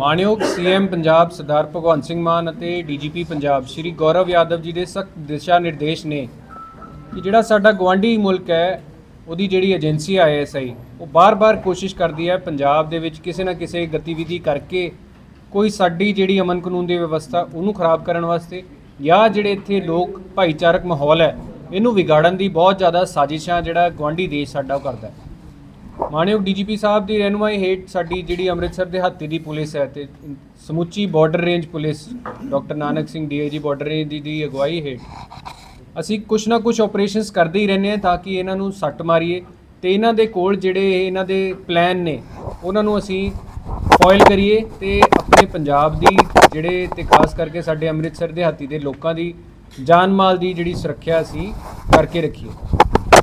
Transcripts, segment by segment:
ਮਾਨਯੋਗ ਸੀਐਮ ਪੰਜਾਬ ਸਰਦਾਰ ਭਗਵੰਤ ਸਿੰਘ ਮਾਨ ਅਤੇ ਡੀਜੀਪੀ ਪੰਜਾਬ ਸ਼੍ਰੀ ਗੌਰਵ ਯਾਦਵ ਜੀ ਦੇ ਸਖਤ ਦਿਸ਼ਾ ਨਿਰਦੇਸ਼ ਨੇ ਕਿ ਜਿਹੜਾ ਸਾਡਾ ਗਵਾਂਢੀ ਮੁਲਕ ਹੈ, ਉਹਦੀ ਜਿਹੜੀ ਏਜੰਸੀ ਆਈਐਸਆਈ ਉਹ ਬਾਰ-ਬਾਰ ਕੋਸ਼ਿਸ਼ ਕਰਦੀ ਹੈ ਪੰਜਾਬ ਦੇ ਵਿੱਚ ਕਿਸੇ ਨਾ ਕਿਸੇ ਗਤੀਵਿਧੀ ਕਰਕੇ ਕੋਈ ਸਾਡੀ ਜਿਹੜੀ ਅਮਨ ਕਾਨੂੰਨ ਦੀ ਵਿਵਸਥਾ, ਉਹਨੂੰ ਖਰਾਬ ਕਰਨ ਵਾਸਤੇ ਜਾਂ ਜਿਹੜੇ ਇੱਥੇ ਲੋਕ ਭਾਈਚਾਰਕ ਮਾਹੌਲ ਹੈ, ਇਹਨੂੰ ਵਿਗਾੜਨ ਦੀ ਬਹੁਤ ਜ਼ਿਆਦਾ ਸਾਜ਼ਿਸ਼ਾਂ ਜਿਹੜਾ ਗਵਾਂਢੀ ਦੇਸ਼ ਸਾਡਾ ਉਹ ਕਰਦਾ ਹੈ। ਮਾਨਯੋਗ ਡੀਜੀਪੀ ਸਾਹਿਬ ਦੀ ਰਹਿਨੁਮਾਈ ਹੇਠ ਸਾਡੀ ਜਿਹੜੀ ਅੰਮ੍ਰਿਤਸਰ ਦੇ ਹੱਤੀ ਦੀ ਪੁਲਿਸ ਹੈ ਤੇ ਸਮੁੱਚੀ border range police, doctor Nanak Singh DIG border range ਦੀ ਅਗਵਾਈ ਹੇਠ ਅਸੀਂ ਕੁਛ ਨਾ ਕੁਛ ਆਪਰੇਸ਼ਨਸ ਕਰਦੇ ਹੀ ਰਹਿੰਦੇ ਹਾਂ ਤਾਂ ਕਿ ਇਹਨਾਂ ਨੂੰ ਸੱਟ ਮਾਰੀਏ ਤੇ ਇਹਨਾਂ ਦੇ ਕੋਲ ਜਿਹੜੇ ਇਹਨਾਂ ਦੇ ਪਲਾਨ ਨੇ, ਉਹਨਾਂ ਨੂੰ ਅਸੀਂ ਫੋਇਲ ਕਰੀਏ ਤੇ ਆਪਣੇ ਪੰਜਾਬ ਦੀ ਜਿਹੜੇ ਤੇ ਖਾਸ ਕਰਕੇ ਸਾਡੇ ਅੰਮ੍ਰਿਤਸਰ ਦੇ ਹਾਤੀ ਦੇ ਲੋਕਾਂ ਦੀ ਜਾਨ ਮਾਲ ਦੀ ਜਿਹੜੀ ਸੁਰੱਖਿਆ ਅਸੀਂ ਕਰਕੇ ਰੱਖੀਏ।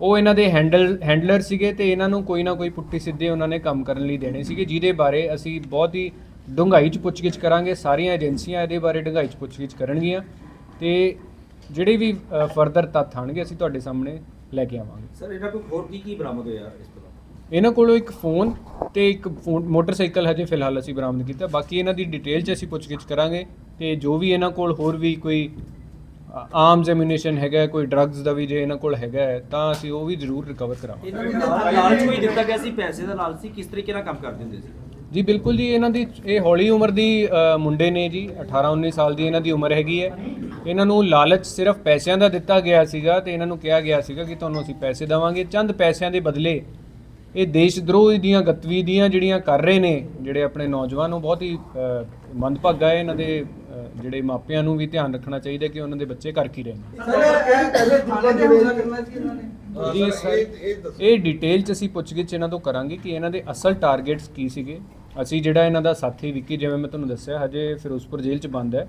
ਉਹ ਇਹਨਾਂ ਦੇ ਹੈਂਡਲ ਹੈਂਡਲਰ ਸੀਗੇ ਤੇ ਇਹਨਾਂ ਨੂੰ ਕੋਈ ਨਾ ਕੋਈ ਪੁੱਠੀ ਸਿੱਧੇ ਉਹਨਾਂ ਨੇ ਕੰਮ ਕਰਨ ਲਈ ਦੇਣੇ ਸੀਗੇ ਜਿਹਦੇ ਬਾਰੇ ਅਸੀਂ ਬਹੁਤ ਹੀ ਡੂੰਘਾਈ 'ਚ ਪੁੱਛਗਿੱਛ ਕਰਾਂਗੇ ਸਾਰੀਆਂ ਏਜੰਸੀਆਂ ਇਹਦੇ ਬਾਰੇ ਡੂੰਘਾਈ 'ਚ ਪੁੱਛਗਿੱਛ ਕਰਨਗੀਆਂ ਤੇ ਜਿਹੜੇ ਵੀ ਫਰਦਰ ਤੱਥ ਆਣਗੇ ਅਸੀਂ ਤੁਹਾਡੇ ਸਾਹਮਣੇ ਲੈ ਕੇ ਆਵਾਂਗੇ। ਸਰ ਇਹਨਾਂ ਕੋਲ ਹੋਰ ਕੀ ਕੀ ਬਰਾਮਦ ਹੋਇਆ ਇਸ ਤੋਂ ਇਹਨਾਂ ਕੋਲੋਂ ਇੱਕ ਫੋਨ ਤੇ ਇੱਕ ਮੋਟਰਸਾਈਕਲ ਹਜੇ ਫਿਲਹਾਲ ਅਸੀਂ ਬਰਾਮਦ ਕੀਤਾ। ਬਾਕੀ ਇਹਨਾਂ ਦੀ ਡਿਟੇਲ 'ਚ ਅਸੀਂ ਪੁੱਛਗਿੱਛ ਕਰਾਂਗੇ ਤੇ ਜੋ ਵੀ ਇਹਨਾਂ ਕੋਲ ਹੋਰ ਵੀ ਕੋਈ ਆਰਮਸ ਐਮੂਨੀਸ਼ਨ ਹੈਗਾ ਕੋਈ ਡਰੱਗਸ ਦਾ ਵੀ ਜੇ ਇਹਨਾਂ ਕੋਲ ਹੈਗਾ ਤਾਂ ਅਸੀਂ ਉਹ ਵੀ ਜ਼ਰੂਰ ਰਿਕਵਰ ਕਰਾਂਗੇ ਇਹਨਾਂ ਨੂੰ ਨਾਲ- ਲਾਲਚ ਕੋਈ ਦਿੱਤਾ ਗਿਆ ਸੀ ਪੈਸੇ ਦਾ ਲਾਲਚ ਸੀ ਕਿਸ ਤਰੀਕੇ ਨਾਲ ਕੰਮ ਕਰਦੇ ਹੁੰਦੇ ਸੀ? ਜੀ ਬਿਲਕੁਲ ਜੀ ਇਹਨਾਂ ਦੀ ਇਹ ਹੌਲੀ ਉਮਰ ਦੀ ਮੁੰਡੇ ਨੇ ਜੀ 18 19 ਸਾਲ ਦੀ ਇਹਨਾਂ ਦੀ ਉਮਰ ਹੈਗੀ ਹੈ। ਇਹਨਾਂ ਨੂੰ ਲਾਲਚ ਸਿਰਫ ਪੈਸਿਆਂ ਦਾ ਦਿੱਤਾ ਗਿਆ ਸੀਗਾ ਤੇ ਇਹਨਾਂ ਨੂੰ ਕਿਹਾ ਗਿਆ ਸੀਗਾ ਕਿ ਤੁਹਾਨੂੰ ਅਸੀਂ ਪੈਸੇ ਦੇਵਾਂਗੇ। ਚੰਦ ਪੈਸਿਆਂ ਦੇ ਬਦਲੇ ਇਹ ਦੇਸ਼ ਦਰੋਹ ਦੀਆਂ ਗਤੀਵਿਧੀਆਂ ਜਿਹੜੀਆਂ ਕਰ ਰਹੇ ਨੇ ਜਿਹੜੇ ਆਪਣੇ ਨੌਜਵਾਨ ਉਹ ਬਹੁਤ ਹੀ ਮੰਦਭਾਗਾ ਹੈ ਇਹਨਾਂ ਦੇ ਜਿਹੜੇ ਮਾਪਿਆਂ ਨੂੰ ਵੀ ਧਿਆਨ ਰੱਖਣਾ ਚਾਹੀਦਾ ਕਿ ਉਹਨਾਂ ਦੇ ਬੱਚੇ ਕਰ ਕੀ ਰਹੇ ਨੇ? ਜੀ ਸਾਰੀ- ਇਹ ਡਿਟੇਲ ਚ ਅਸੀਂ ਪੁੱਛਗਿੱਛ ਇਹਨਾਂ ਤੋਂ ਕਰਾਂਗੇ ਕਿ ਇਹਨਾਂ ਦੇ ਅਸਲ ਟਾਰਗੇਟਸ ਕੀ ਸੀਗੇ। ਅਸੀਂ ਜਿਹੜਾ ਇਹਨਾਂ ਦਾ ਸਾਥੀ ਵਿੱਕੀ ਜਿਵੇਂ ਮੈਂ ਤੁਹਾਨੂੰ ਦੱਸਿਆ ਹਜੇ ਫਿਰੋਜ਼ਪੁਰ ਜੇਲ੍ਹ ਚ ਬੰਦ ਹੈ।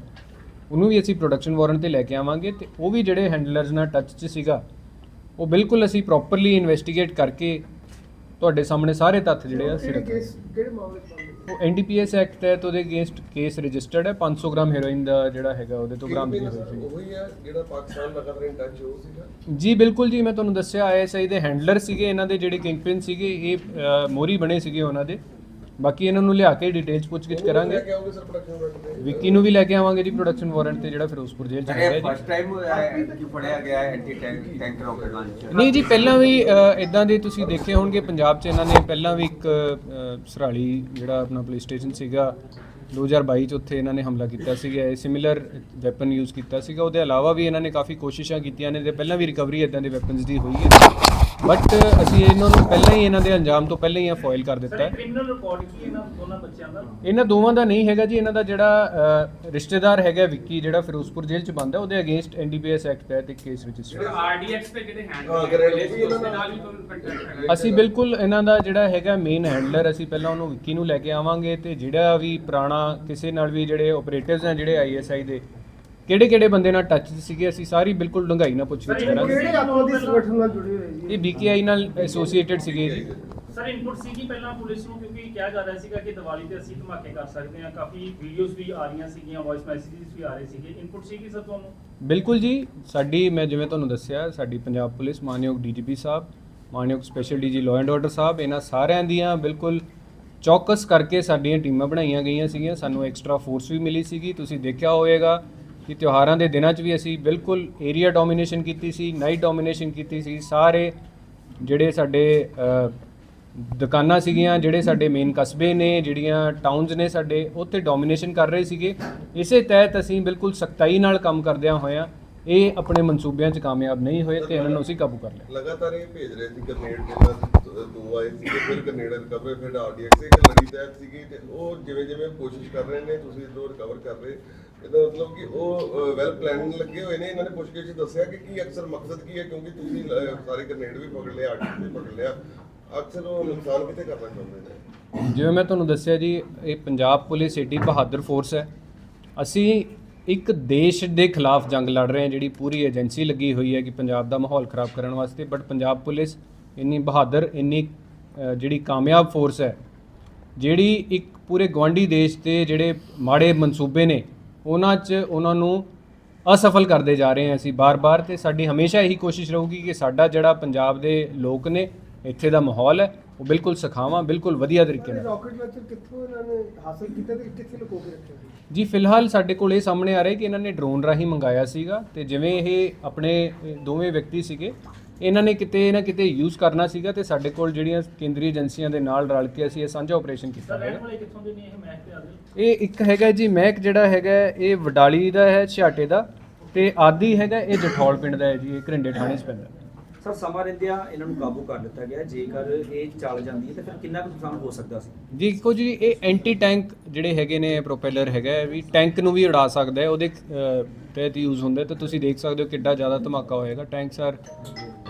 ਉਹਨੂੰ ਵੀ ਅਸੀਂ ਪ੍ਰੋਡਕਸ਼ਨ ਵਾਰੰਟ ਤੇ ਲੈ ਕੇ ਆਵਾਂਗੇ ਤੇ ਉਹ ਵੀ ਜਿਹੜੇ ਹੈਂਡਲਰਸ ਨਾਲ ਟੱਚ ਚ ਸੀਗਾ ਉਹ ਬਿਲਕੁਲ ਅਸੀਂ ਪ੍ਰੋਪਰਲੀ ਇਨਵੈਸਟੀਗੇਟ ਕਰਕੇ ਤੁਹਾਡੇ ਸਾਹਮਣੇ ਸਾਰੇ ਤੱਥ ਜਿਹੜੇ ਆ ਰੱਖਾਂਗੇ। ਕਿਹੜੇ ਮਾਮਲੇ ਉਹ ਐਨਡੀਪੀਐਸ ਐਕਟ ਤਹਿਤ ਉਹਦੇ ਅਗੇਂਸਟ ਕੇਸ ਰਜਿਸਟਰਡ ਹੈ। 500 ਗ੍ਰਾਮ ਹੈਰੋਇਨ ਦਾ ਜਿਹੜਾ ਹੈਗਾ ਉਹਦੇ ਤੋਂ ਬਰਾਮਦਗੀ ਹੋਈ ਸੀ ਉਹੀ ਹੈ ਜਿਹੜਾ ਪਾਕਿਸਤਾਨ ਲਗਾਤਾਰ ਇਨ ਟੱਚ ਹੋ ਸੀਗਾ? ਜੀ ਬਿਲਕੁਲ ਜੀ ਮੈਂ ਤੁਹਾਨੂੰ ਦੱਸਿਆ ਆਈਐਸਆਈ ਦੇ ਹੈਂਡਲਰ ਸੀਗੇ ਇਹਨਾਂ ਦੇ ਜਿਹੜੇ ਕਿੰਗਪਿਨ ਸੀਗੇ ਇਹ ਅ, ਮੋਹਰੀ ਬਣੇ ਸੀਗੇ ਉਹਨਾਂ ਦੇ। ਬਾਕੀ ਇਹਨਾਂ ਨੂੰ ਲਿਆ ਕੇ ਡਿਟੇਲਸ ਪੁੱਛਗਿੱਛ ਕਰਾਂਗੇ। ਸਰ ਪ੍ਰੋਡਕਸ਼ਨ ਵਾਰੰਟ ਵਿੱਕੀ ਨੂੰ ਵੀ ਲੈ ਕੇ ਆਵਾਂਗੇ ਜੀ ਪ੍ਰੋਡਕਸ਼ਨ ਵਾਰੰਟ ਤੇ ਜਿਹੜਾ ਫਿਰੋਜ਼ਪੁਰ ਜੇਲ੍ਹ ਚ ਹੈਗਾ ਜੀ। ਫਸਟ ਟਾਈਮ ਕਿ ਫੜਿਆ ਗਿਆ ਹੈ ਐਂਟੀ ਟੈਂਕ ਰੌਕਟ ਲਾਂਚਰ ਨਹੀਂ ਜੀ ਪਹਿਲਾਂ ਵੀ ਇਦਾਂ ਦੇ ਤੁਸੀਂ ਦੇਖੇ ਹੋਣਗੇ ਪੰਜਾਬ 'ਚ ਇਹਨਾਂ ਨੇ ਪਹਿਲਾਂ ਵੀ ਇੱਕ ਸਰਾਲੀ ਜਿਹੜਾ ਆਪਣਾ ਪੁਲਿਸ ਸਟੇਸ਼ਨ ਸੀਗਾ 2022 ਚ ਉੱਥੇ ਇਹਨਾਂ ਨੇ ਹਮਲਾ ਕੀਤਾ ਸੀਗਾ ਇਹ ਸਿਮਿਲਰ ਵੈਪਨ ਯੂਜ਼ ਕੀਤਾ ਸੀਗਾ। ਉਹਦੇ ਇਲਾਵਾ ਵੀ ਇਹਨਾਂ ਨੇ ਕਾਫੀ ਕੋਸ਼ਿਸ਼ਾਂ ਕੀਤੀਆਂ ਨੇ ਤੇ ਪਹਿਲਾਂ ਵੀ ਰਿਕਵਰੀ ਇਦਾਂ ਦੇ ਵੈਪਨਸ ਦੀ ਹੋਈ ਹੈ। ਬਟ ਅਸੀਂ ਇਹਨਾਂ ਨੂੰ ਪਹਿਲਾਂ ਹੀ ਇਹਨਾਂ ਦੇ ਅੰਜਾਮ ਤੋਂ ਪਹਿਲਾਂ ਹੀ ਫੋਇਲ ਕਰ ਦਿੱਤਾ ਹੈ। ਕ੍ਰਿਮੀਨਲ ਰਿਕਾਰਡ ਕੀ ਇਹਨਾਂ ਦੋਨਾਂ ਬੱਚਿਆਂ ਦਾ? ਇਹਨਾਂ ਦੋਵਾਂ ਦਾ ਨਹੀਂ ਹੈਗਾ ਜੀ ਇਹਨਾਂ ਦਾ ਜਿਹੜਾ ਅ, ਰਿਸ਼ਤੇਦਾਰ ਹੈਗਾ ਵਿੱਕੀ ਜਿਹੜਾ ਫਿਰੋਜ਼ਪੁਰ ਜੇਲ੍ਹ ਚ ਬੰਦ ਹੈ ਉਹਦੇ ਅਗੇਂਸਟ ਐਨਡੀਪੀਐਸ ਐਕਟ ਤਹਿਤ ਇੱਕ ਕੇਸ ਰਜਿਸਟਰ ਆਰਡੀਐਕਸ ਤੇ ਜਿਹੜੇ ਹੈਂਡ ਹਾਂ, ਗ੍ਰੈਡ ਉਹ ਵੀ ਇਹਨਾਂ ਨਾਲ- ਨਾਲ ਵੀ ਕੋਈ ਕੰਟੈਕਟ ਹੈਗਾ। ਅਸੀਂ ਬਿਲਕੁਲ ਇਹਨਾਂ ਦਾ ਜਿਹੜਾ ਹੈਗਾ ਮੇਨ ਹੈਂਡਲਰ ਅਸੀਂ ਪਹਿਲਾਂ ਉਹਨੂੰ ਵਿੱਕੀ ਨੂੰ ਲੈ ਕੇ ਆਵਾਂਗੇ ਤੇ ਜਿਹੜਾ ਵੀ ਪੁਰਾਣਾ ਕਿਸੇ ਨਾਲ ਵੀ ਜਿਹੜੇ ਆਪਰੇਟਿਵਸ ਨੇ ਜਿਹੜੇ ਆਈਐਸਆਈ ਦੇ ਕਿਹੜੇ ਕਿਹੜੇ ਬੰਦੇ ਨਾਲ ਟੱਚ ਸੀਗੇ ਅਸੀਂ ਸਾਰੀ ਬਿਲਕੁਲ ਡੂੰਘਾਈ ਨਾਲ ਪੁੱਛਗਿੱਛ ਕਰਾਂਗੇ। ਕਿਹੜੇ ਅੱਤਵਾਦੀ ਸੰਗਠਨ ਨਾਲ ਜੁੜੇ ਹੋਏ ਜੀ? ਇਹ ਬੀਕੇਆਈ ਨਾਲ ਐਸੋਸੀਏਟਡ ਸੀਗੇ ਜੀ। ਸਰ ਇਨਪੁਟ ਸੀ ਕਿ ਪਹਿਲਾਂ ਪੁਲਿਸ ਨੂੰ ਕਿਉਂਕਿ ਕਿਹਾ ਜਾ ਰਿਹਾ ਸੀਗਾ ਕਿ ਦੀਵਾਲੀ ਤੇ ਅਸੀਂ ਧਮਾਕੇ ਕਰ ਸਕਦੇ ਹਾਂ। ਕਾਫੀ ਵੀਡੀਓਜ਼ ਵੀ ਆ ਰਹੀਆਂ ਸੀਗੀਆਂ ਵੌਇਸ ਮੈਸੇजेस ਵੀ ਆ ਰਹੇ ਸੀਗੇ। ਇਨਪੁਟ ਸੀ ਕਿ ਸਰ ਤੁਹਾਨੂੰ? ਬਿਲਕੁਲ ਜੀ। ਸਾਡੀ ਮੈਂ ਜਿਵੇਂ ਤੁਹਾਨੂੰ ਦੱਸਿਆ ਸਾਡੀ ਪੰਜਾਬ ਪੁਲਿਸ ਮਾਨਯੋਗ ਡੀਜੀਪੀ ਸਾਹਿਬ ਮਾਨਯੋਗ special DG law and order ਸਾਹਿਬ ਇਹਨਾਂ ਸਾਰਿਆਂ ਦੀਆਂ ਬਿਲਕੁਲ ਚੌਕਸ ਕਰਕੇ ਸਾਡੀਆਂ ਟੀਮਾਂ ਬਣਾਈਆਂ ਗਈਆਂ ਸੀਗੀਆਂ। ਸਾਨੂੰ ਐਕਸਟਰਾ ਫੋਰਸ ਵੀ ਮਿਲੀ ਸੀਗੀ। ਤੁਸੀਂ ਦੇਖਿਆ ਹੋਵੇਗਾ ਕਿ ਤਿਉਹਾਰਾਂ ਦੇ ਦਿਨਾਂ 'ਚ ਵੀ ਅਸੀਂ ਬਿਲਕੁਲ ਏਰੀਆ ਡੋਮੀਨੇਸ਼ਨ ਕੀਤੀ ਸੀ ਨਾਈਟ ਡੋਮੀਨੇਸ਼ਨ ਕੀਤੀ ਸੀ। ਸਾਰੇ ਜਿਹੜੇ ਸਾਡੇ ਦੁਕਾਨਾਂ ਸੀਗੀਆਂ, ਜਿਹੜੇ ਸਾਡੇ ਮੇਨ ਕਸਬੇ ਨੇ, ਜਿਹੜੀਆਂ ਟਾਊਨਸ ਨੇ ਸਾਡੇ, ਉੱਥੇ ਡੋਮੀਨੇਸ਼ਨ ਕਰ ਰਹੇ ਸੀਗੇ। ਇਸੇ ਤਹਿਤ ਅਸੀਂ ਬਿਲਕੁਲ ਸਖਤਾਈ ਨਾਲ ਕੰਮ ਕਰਦਿਆਂ ਹੋਇਆਂ ਇਹ ਆਪਣੇ ਮਨਸੂਬਿਆਂ 'ਚ ਕਾਮਯਾਬ ਨਹੀਂ ਹੋਏ ਤੇ ਇਹਨਾਂ ਨੂੰ ਅਸੀਂ ਕਾਬੂ ਕਰ ਲਿਆ। ਲਗਾਤਾਰ ਇਹ ਭੇਜ ਰਹੇ ਸੀ ਗ੍ਰਨੇਡ ਜਿੰਨਾ ਦੋ ਆਏ ਸੀ ਫਿਰ ਗ੍ਰਨੇਡ ਰਿਕਵਰ ਫਿਰ ਆਰਡੀਐਕਸ ਇੱਕ ਲੜੀ ਤਹਿਤ ਸੀਗੀ ਤੇ ਉਹ ਜਿਵੇਂ ਜਿਵੇਂ ਕੋਸ਼ਿਸ਼ ਕਰ ਰਹੇ ਨੇ, ਤੁਸੀਂ ਇਧਰੋਂ ਰਿਕਵਰ ਕਰ ਰਹੇ। ਇਹਦਾ ਮਤਲਬ ਕਿ ਉਹ ਵੈਲ ਪਲੈਨਿੰਗ ਲੱਗੇ ਹੋਏ ਨੇ। ਇਹਨਾਂ ਨੇ ਪੁੱਛ ਦੱਸਿਆ ਕਿ ਕੀ ਅਕਸਰ ਮਕਸਦ ਕੀ ਹੈ, ਕਿਉਂਕਿ ਤੁਸੀਂ ਸਾਰੇ ਗ੍ਰਨੇਡ ਵੀ ਪਕੜ ਲਿਆ ਆਰਡੀਐਕਸ ਵੀ ਪਕੜ ਲਿਆ। ਅਕਸਰ ਉਹ ਨੁਕਸਾਨ ਕਿਤੇ ਕਰਨਾ ਚਾਹੁੰਦੇ ਨੇ? ਜਿਵੇਂ ਮੈਂ ਤੁਹਾਨੂੰ ਦੱਸਿਆ ਜੀ, ਇਹ ਪੰਜਾਬ ਪੁਲਿਸ ਏਡੀ ਬਹਾਦਰ ਫੋਰਸ ਹੈ। ਅਸੀਂ ਇੱਕ ਦੇਸ਼ ਦੇ ਖਿਲਾਫ ਜੰਗ ਲੜ ਰਹੇ ਹਾਂ, ਜਿਹੜੀ ਪੂਰੀ ਏਜੰਸੀ ਲੱਗੀ ਹੋਈ ਹੈ ਕਿ ਪੰਜਾਬ ਦਾ ਮਾਹੌਲ ਖਰਾਬ ਕਰਨ ਵਾਸਤੇ। ਬਟ ਪੰਜਾਬ ਪੁਲਿਸ ਇੰਨੀ ਬਹਾਦਰ, ਇੰਨੀ ਜਿਹੜੀ ਕਾਮਯਾਬ ਫੋਰਸ ਹੈ, ਜਿਹੜੀ ਇੱਕ ਪੂਰੇ ਗਵਾਂਢੀ ਦੇਸ਼ ਤੇ ਜਿਹੜੇ ਮਾੜੇ ਮਨਸੂਬੇ ਨੇ ਉਹਨਾਂ 'ਚ ਉਹਨਾਂ ਨੂੰ ਅਸਫਲ ਕਰਦੇ ਜਾ ਰਹੇ ਹਾਂ ਅਸੀਂ ਬਾਰ-ਬਾਰ ਤੇ ਸਾਡੀ ਹਮੇਸ਼ਾ ਇਹੀ ਕੋਸ਼ਿਸ਼ ਰਹੂਗੀ ਕਿ ਸਾਡਾ ਜਿਹੜਾ ਪੰਜਾਬ ਦੇ ਲੋਕ ਨੇ ਇੱਥੇ ਦਾ ਮਾਹੌਲ ਹੈ ਉਹ ਬਿਲਕੁਲ ਸਖਾਵਾਂ ਬਿਲਕੁਲ ਵਧੀਆ ਤਰੀਕੇ ਨਾਲ। ਰਾਕਟ ਲਾਂਚਰ ਕਿੱਥੋਂ ਇਹਨਾਂ ਨੇ ਹਾਸਲ ਕੀਤਾ ਤੇ ਕਿੱਥੇ ਲੁਕੋ ਕੇ ਰੱਖਿਆ ਸੀ? ਜੀ ਫਿਲਹਾਲ ਸਾਡੇ ਕੋਲ ਇਹ ਸਾਹਮਣੇ ਆ ਰਿਹਾ ਕਿ ਇਹਨਾਂ ਨੇ ਡਰੋਨ ਰਾਹੀਂ ਮੰਗਾਇਆ ਸੀਗਾ ਤੇ ਜਿਵੇਂ ਇਹ ਆਪਣੇ ਦੋਵੇਂ ਵਿਅਕਤੀ ਸੀਗੇ ਇਹਨਾਂ ਨੇ ਕਿਤੇ ਨਾ ਕਿਤੇ ਯੂਜ਼ ਕਰਨਾ ਸੀਗਾ ਤੇ ਸਾਡੇ ਕੋਲ ਜਿਹੜੀਆਂ ਕੇਂਦਰੀ ਏਜੰਸੀਆਂ ਦੇ ਨਾਲ ਰਲ ਕੇ ਅਸੀਂ ਇਹ ਸਾਂਝਾ ਆਪਰੇਸ਼ਨ ਕੀਤਾ ਸਰ ਹੈ ਇਹ ਇੱਕ ਹੈਗਾ ਜੀ ਮਹਿਕ ਜਿਹੜਾ ਹੈਗਾ ਇਹ ਵਡਾਲੀ ਦਾ ਹੈ ਛਿਆਟੇ ਦਾ ਤੇ ਆਦੀ ਹੈਗਾ ਇਹ ਜਠੌਲ ਪਿੰਡ ਦਾ ਹੈ ਜੀ ਇਹ ਘਰਿੰਡੇ ਥਾਣੇ 'ਚ ਪੈਂਦਾ। ਸਰ ਸਮਾਂ ਰਹਿੰਦਿਆਂ ਇਹਨਾਂ ਨੂੰ ਕਾਬੂ ਕਰ ਲਿੱਤਾ ਗਿਆ ਜੇਕਰ ਇਹ ਚੱਲ ਜਾਂਦੀ ਹੈ ਤਾਂ ਫਿਰ ਕਿੰਨਾ ਕੁ ਨੁਕਸਾਨ ਹੋ ਸਕਦਾ ਸੀ? ਜੀ ਦੇਖੋ ਜੀ ਇਹ ਐਂਟੀ ਟੈਂਕ ਜਿਹੜੇ ਹੈਗੇ ਨੇ ਪ੍ਰੋਪੈਲਰ ਹੈਗਾ ਵੀ ਟੈਂਕ ਨੂੰ ਵੀ ਉਡਾ ਸਕਦਾ ਹੈ ਉਹਦੇ ਤਹਿਤ ਯੂਜ਼ ਹੁੰਦਾ ਤਾਂ ਤੁਸੀਂ ਦੇਖ ਸਕਦੇ ਹੋ ਕਿੱਡਾ ਜ਼ਿਆਦਾ ਧਮਾਕਾ ਹੋਏਗਾ ਟੈਂਕਸ ਆਰ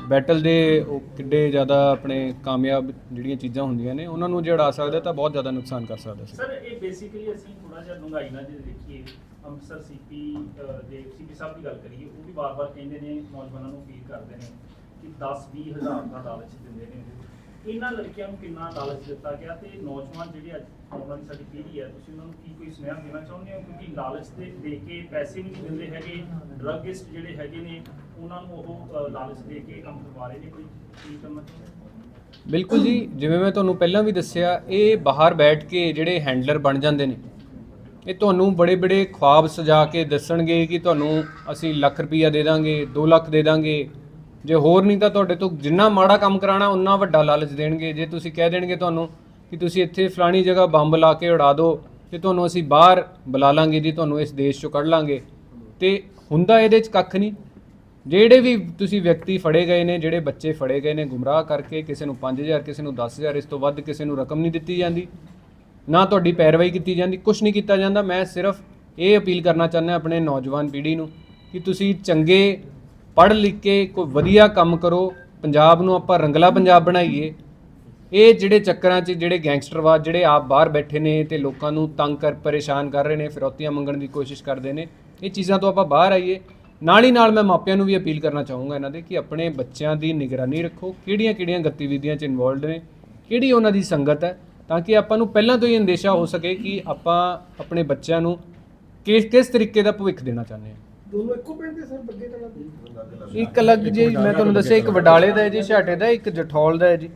ਬੈਟਲ ਦੇ ਉਹ ਕਿੱਡੇ ਜ਼ਿਆਦਾ ਆਪਣੇ ਕਾਮਯਾਬ ਜਿਹੜੀਆਂ ਚੀਜ਼ਾਂ ਹੁੰਦੀਆਂ ਨੇ, ਉਹਨਾਂ ਨੂੰ ਜੇ ਅੜਾ ਸਕਦਾ ਤਾਂ ਬਹੁਤ ਜ਼ਿਆਦਾ ਨੁਕਸਾਨ ਕਰ ਸਕਦਾ ਸੀ। ਸਰ ਇਹ ਬੇਸਿਕਲੀ ਅਸੀਂ ਥੋੜਾ ਜਿਹਾ ਡੂੰਘਾਈ ਨਾਲ ਜੇ ਦੇਖੀਏ, ਅੰਮ੍ਰਿਤਸਰ ਸੀਪੀ ਦੇ ਸੀਪੀ ਸਾਹਿਬ ਦੀ ਗੱਲ ਕਰੀਏ, ਉਹ ਵੀ ਵਾਰ-ਵਾਰ ਕਹਿੰਦੇ ਨੇ, ਨੌਜਵਾਨਾਂ ਨੂੰ ਅਪੀਲ ਕਰਦੇ ਨੇ ਕਿ 10-20 ਹਜ਼ਾਰ ਦਾ ਲਾਲਚ ਦਿੰਦੇ ਨੇ ਇਹਨਾਂ ਲੜਕੀਆਂ ਨੂੰ ਕਿੰਨਾ ਲਾਲਚ ਦਿੱਤਾ ਗਿਆ ਤੇ ਨੌਜਵਾਨ ਜਿਹੜੇ ਅੱਜ ਆਉਣ ਵਾਲੀ ਸਾਡੀ ਪੀੜ੍ਹੀ ਹੈ, ਤੁਸੀਂ ਉਹਨਾਂ ਨੂੰ ਕੀ ਕੋਈ ਸੁਨੇਹਾ ਦੇਣਾ ਚਾਹੁੰਦੇ ਹੋ? ਕਿਉਂਕਿ ਲਾਲਚ ਦੇ ਦੇ ਕੇ ਪੈਸੇ ਵੀ ਨਹੀਂ ਦਿੰਦੇ ਹੈਗੇ ਡਰੱਗਿਸਟ ਜਿਹੜੇ ਹੈਗੇ ਨੇ ਉਹਨਾਂ ਨੂੰ ਉਹ ਲਾਲਚ ਦੇ ਕੇ ਕੰਮ ਕਰਵਾ ਰਹੇ ਨੇ ਕੋਈ ਕੀ ਕਰਨਾ ਬਿਲਕੁਲ ਜੀ, ਜਿਵੇਂ ਮੈਂ ਤੁਹਾਨੂੰ ਪਹਿਲਾਂ ਵੀ ਦੱਸਿਆ, ਇਹ ਬਾਹਰ ਬੈਠ ਕੇ ਜਿਹੜੇ ਹੈਂਡਲਰ ਬਣ ਜਾਂਦੇ ਨੇ, ਇਹ ਤੁਹਾਨੂੰ ਬੜੇ ਬੜੇ ਖੁਆਬ ਸਜਾ ਕੇ ਦੱਸਣਗੇ ਕਿ ਤੁਹਾਨੂੰ ਅਸੀਂ ਲੱਖ ਰੁਪਈਆ ਦੇ ਦਾਂਗੇ 2 ਲੱਖ ਦੇ ਦਾਂਗੇ। ਜੇ ਹੋਰ ਨਹੀਂ ਤਾਂ ਤੁਹਾਡੇ ਤੋਂ ਜਿੰਨਾ ਮਾੜਾ ਕੰਮ ਕਰਾਣਾ ਉਨਾ ਵੱਡਾ ਲਾਲਚ ਦੇਣਗੇ। ਜੇ ਤੁਸੀਂ ਕਹਿ ਦੇਣਗੇ ਤੁਹਾਨੂੰ ਕਿ ਤੁਸੀਂ ਇੱਥੇ ਫਲਾਣੀ ਜਗ੍ਹਾ ਬੰਬ ਲਾ ਕੇ ਉਡਾ ਦਿਓ, ਤੇ ਤੁਹਾਨੂੰ ਅਸੀਂ ਬਾਹਰ ਬੁਲਾ ਲਾਂਗੇ ਜੀ, ਤੁਹਾਨੂੰ ਇਸ ਦੇਸ਼ ਚੋਂ ਕੱਢ ਲਾਂਗੇ। ਤੇ ਹੁੰਦਾ ਇਹਦੇ 'ਚ ਕੱਖ ਨਹੀਂ। ਜਿਹੜੇ ਵੀ ਤੁਸੀਂ ਵਿਅਕਤੀ ਫੜੇ ਗਏ ਨੇ, ਜਿਹੜੇ ਬੱਚੇ ਫੜੇ ਗਏ ਨੇ ਗੁੰਮਰਾਹ ਕਰਕੇ ਕਿਸੇ ਨੂੰ 5000 ਕਿਸੇ ਨੂੰ 10000 ਇਸ ਤੋਂ ਵੱਧ ਕਿਸੇ ਨੂੰ ਰਕਮ ਨਹੀਂ ਦਿੱਤੀ ਜਾਂਦੀ, ਨਾ ਤੁਹਾਡੀ ਪੈਰਵਾਈ ਕੀਤੀ ਜਾਂਦੀ ਕੁਝ ਨਹੀਂ ਕੀਤਾ ਜਾਂਦਾ। ਮੈਂ ਸਿਰਫ ਇਹ ਅਪੀਲ ਕਰਨਾ ਚਾਹੁੰਦਾ ਆਪਣੇ ਨੌਜਵਾਨ ਪੀੜ੍ਹੀ ਨੂੰ ਕਿ ਤੁਸੀਂ ਚੰਗੇ ਪੜ੍ਹ ਲਿਖ ਕੇ ਕੋਈ ਵਧੀਆ ਕੰਮ ਕਰੋ, ਪੰਜਾਬ ਨੂੰ ਆਪਾਂ ਰੰਗਲਾ ਪੰਜਾਬ ਬਣਾਈਏ। ਇਹ ਜਿਹੜੇ ਚੱਕਰਾਂ 'ਚ ਜਿਹੜੇ ਗੈਂਗਸਟਰਵਾਦ ਜਿਹੜੇ ਆਪ ਬਾਹਰ ਬੈਠੇ ਨੇ ਤੇ ਲੋਕਾਂ ਨੂੰ ਤੰਗ ਕਰ, ਪਰੇਸ਼ਾਨ ਕਰ ਰਹੇ ਨੇ, ਫਿਰੌਤੀਆਂ ਮੰਗਣ ਦੀ ਕੋਸ਼ਿਸ਼ ਕਰਦੇ ਨੇ, ਇਹ ਚੀਜ਼ਾਂ ਤੋਂ ਆਪਾਂ ਬਾਹਰ ਆਈਏ। ਨਾਲ ਹੀ ਨਾਲ ਮੈਂ ਮਾਪਿਆਂ ਨੂੰ ਵੀ ਅਪੀਲ ਕਰਨਾ ਚਾਹੂੰਗਾ ਇਹਨਾਂ ਦੇ ਕਿ ਆਪਣੇ ਬੱਚਿਆਂ ਦੀ ਨਿਗਰਾਨੀ ਰੱਖੋ ਕਿਹੜੀਆਂ-ਕਿਹੜੀਆਂ ਗਤੀਵਿਧੀਆਂ 'ਚ ਇਨਵੋਲਡ ਨੇ ਕਿਹੜੀ ਉਹਨਾਂ ਦੀ ਸੰਗਤ ਹੈ ਤਾਂ ਕਿ ਆਪਾਂ ਨੂੰ ਪਹਿਲਾਂ ਤੋਂ ਹੀ ਅੰਦੇਸ਼ਾ ਹੋ ਸਕੇ ਕਿ ਆਪਾਂ ਆਪਣੇ ਬੱਚਿਆਂ ਨੂੰ ਕਿਸ ਕਿਸ ਤਰੀਕੇ ਦਾ ਭਵਿੱਖ ਦੇਣਾ ਚਾਹੁੰਦੇ ਹਾਂ। ਦੋਨੋਂ ਇੱਕੋ ਪਿੰਡ ਦੇ ਸਰ ਬੱਗੇ ਕਲਾਂ ਦੇ ਇੱਕ ਅਲੱਗ ਜੀ ਮੈਂ ਤੁਹਾਨੂੰ ਦੱਸਿਆ ਇੱਕ ਵਡਾਲੇ ਦਾ ਹੈ ਜੀ ਛਾਟੇ ਦਾ ਇੱਕ ਜਠੌਲ ਦਾ ਹੈ ਜੀ।